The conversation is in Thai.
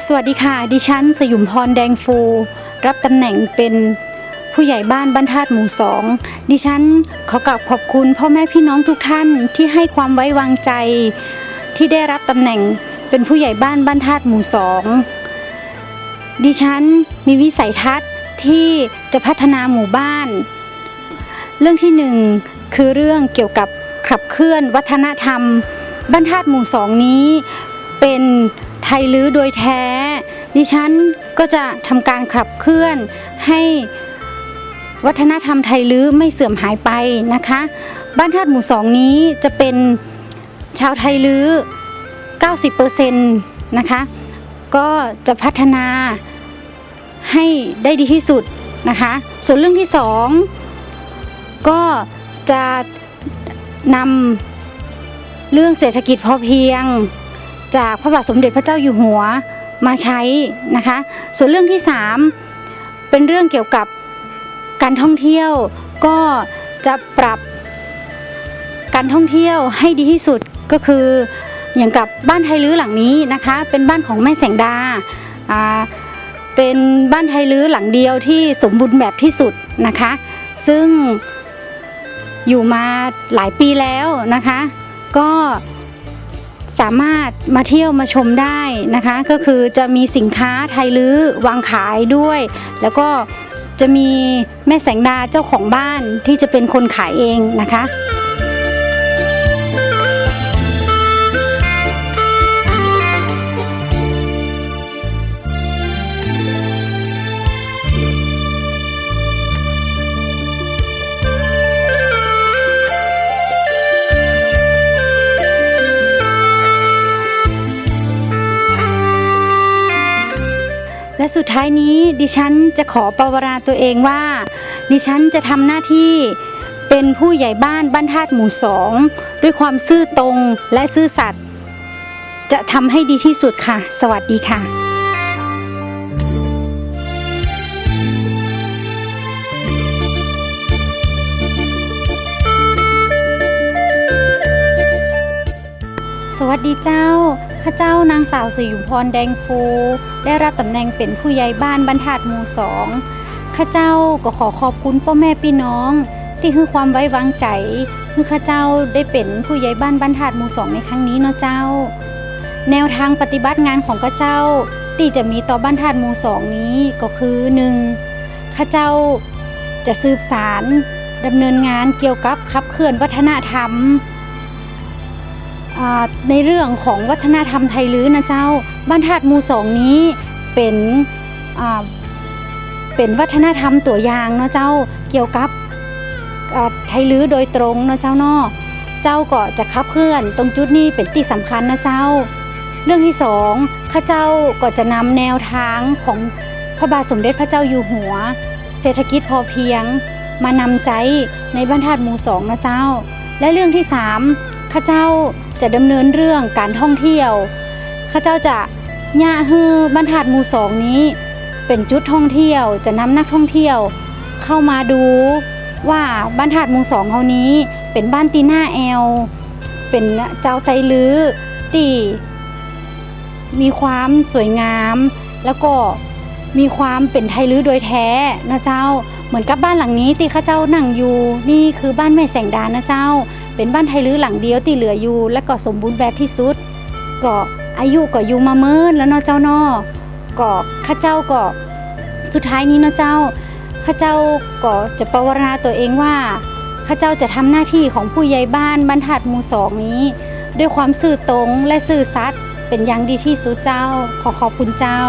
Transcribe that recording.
สวัสดีค่ะ ดิฉันสยุมพรแดงฟู รับตำแหน่งเป็นผู้ใหญ่บ้านบ้านธาตุหมู่สองดิฉันขอกราบขอบคุณพ่อแม่พี่น้องทุกท่านที่ให้ความไว้วางใจ ที่ได้รับตำแหน่งเป็นผู้ใหญ่บ้านบ้านธาตุหมู่สองดิฉันมีวิสัยทัศน์ที่จะพัฒนาหมู่บ้าน เรื่องที่หนึ่งคือเรื่องเกี่ยวกับขับเคลื่อนวัฒนธรรมบ้านธาตุหมู่สองนี้เป็น ไทยลื้อโดยแท้ ดิฉันก็จะทำการขับเคลื่อนให้วัฒนธรรมไทยลื้อไม่เสื่อมหายไปนะคะ บ้านธาตุหมู่สองนี้จะเป็นชาวไทยลื้อ 90%นะคะ ก็จะพัฒนาให้ได้ดีที่สุดนะคะ ส่วนเรื่องที่สองก็จะนำเรื่องเศรษฐกิจพอเพียง จากพระบาทสมเด็จพระเจ้าอยู่หัวมาใช้นะคะ ส่วนเรื่องที่ 3 เป็นเรื่องเกี่ยวกับการท่องเที่ยว ก็จะปรับการท่องเที่ยวให้ดีที่สุดก็คืออย่างกับบ้านไทยลื้อหลังนี้นะคะ เป็นบ้านของแม่แสงดาเป็นบ้านไทยลื้อหลังเดียวที่สมบูรณ์แบบที่สุดนะคะ ซึ่งอยู่มาหลายปีแล้วนะคะ ก็ สามารถมาเที่ยวมาชมได้นะคะ ก็คือจะมีสินค้าไทยลื้อวางขายด้วย แล้วก็จะมีแม่แสงดาเจ้าของบ้านที่จะเป็นคนขายเองนะคะ สุดท้ายนี้ดิฉันจะขอประวราตัวเองว่า ดิฉันจะทำหน้าที่เป็นผู้ใหญ่บ้านบ้านธาตุหมู่สองด้วยความซื่อตรงและซื่อสัตย์จะทำให้ดีที่สุดค่ะ สวัสดีค่ะ สวัสดีเจ้า ข้าเจ้านางสาวสิยุพรแดงฟู ได้รับตำแหน่งเป็นผู้ใหญ่บ้านบรรทัดหมู่สองข้าเจ้าก็ขอขอบคุณพ่อแม่พี่น้อง ที่ให้ความไว้วางใจให้ข้าเจ้าได้เป็นผู้ใหญ่บ้านบรรทัดหมู่สองในครั้งนี้เนาะเจ้า แนวทางปฏิบัติงานของข้าเจ้าที่จะมีต่อบ้านทัดหมู่สองนี้ก็คือหนึ่งข้าเจ้าจะสืบสารดำเนินงานเกี่ยวกับขับเคลื่อนวัฒนธรรม ในเรื่องของวัฒนธรรมไทยลื้อนะเจ้า บ้านธาตุมูสองนี้เป็นเป็นวัฒนธรรมตัวอย่างเนาะเจ้าเกี่ยวกับไทยลื้อโดยตรงเนาะเจ้านาะเจ้าก็จะขับเคลื่อน ตรงจุดนี้เป็นที่สำคัญนะเจ้า เรื่องที่สองข้าเจ้าก็จะนำแนวทางของพระบาทสมเด็จพระเจ้าอยู่หัว เศรษฐกิจพอเพียงมานำใจในบ้านธาตุหมู่สองนะเจ้า และเรื่องที่สามข้าเจ้า จะดำเนินเรื่องการท่องเที่ยวข้าเจ้าจะย่าฮือบ้านธาตุหมู่สองนี้ เป็นจุดท่องเที่ยวจะนำนักท่องเที่ยว เข้ามาดูว่าบ้านธาตุหมู่สองเฮานี้ เป็นบ้านตีหน้าแอล เป็นเจ้าไตลือตีมีความสวยงาม แล้วก็มีความเป็นไทยลื้อโดยแท้นะเจ้า เหมือนกับบ้านหลังนี้ที่ข้าเจ้านั่งอยู่ นี่คือบ้านแม่แสงดานะเจ้า เป็นบ้านไทยลื้อหลังเดียวที่เหลืออยู่ และก็สมบูรณ์แบบที่สุด ก็อายุก็อยู่มาเมินแล้วเนาะเจ้าเนาะก็ข้าเจ้าก็สุดท้ายนี้เนาะเจ้าข้าเจ้าก็จะประวรณาตัวเองว่าข้าเจ้าจะทำหน้าที่ของผู้ใหญ่บ้านบรรทัดหมู่สองนี้ ด้วยความซื่อตรงและซื่อสัตย์เป็นอย่างดีที่สุดเจ้า ขอขอบคุณเจ้า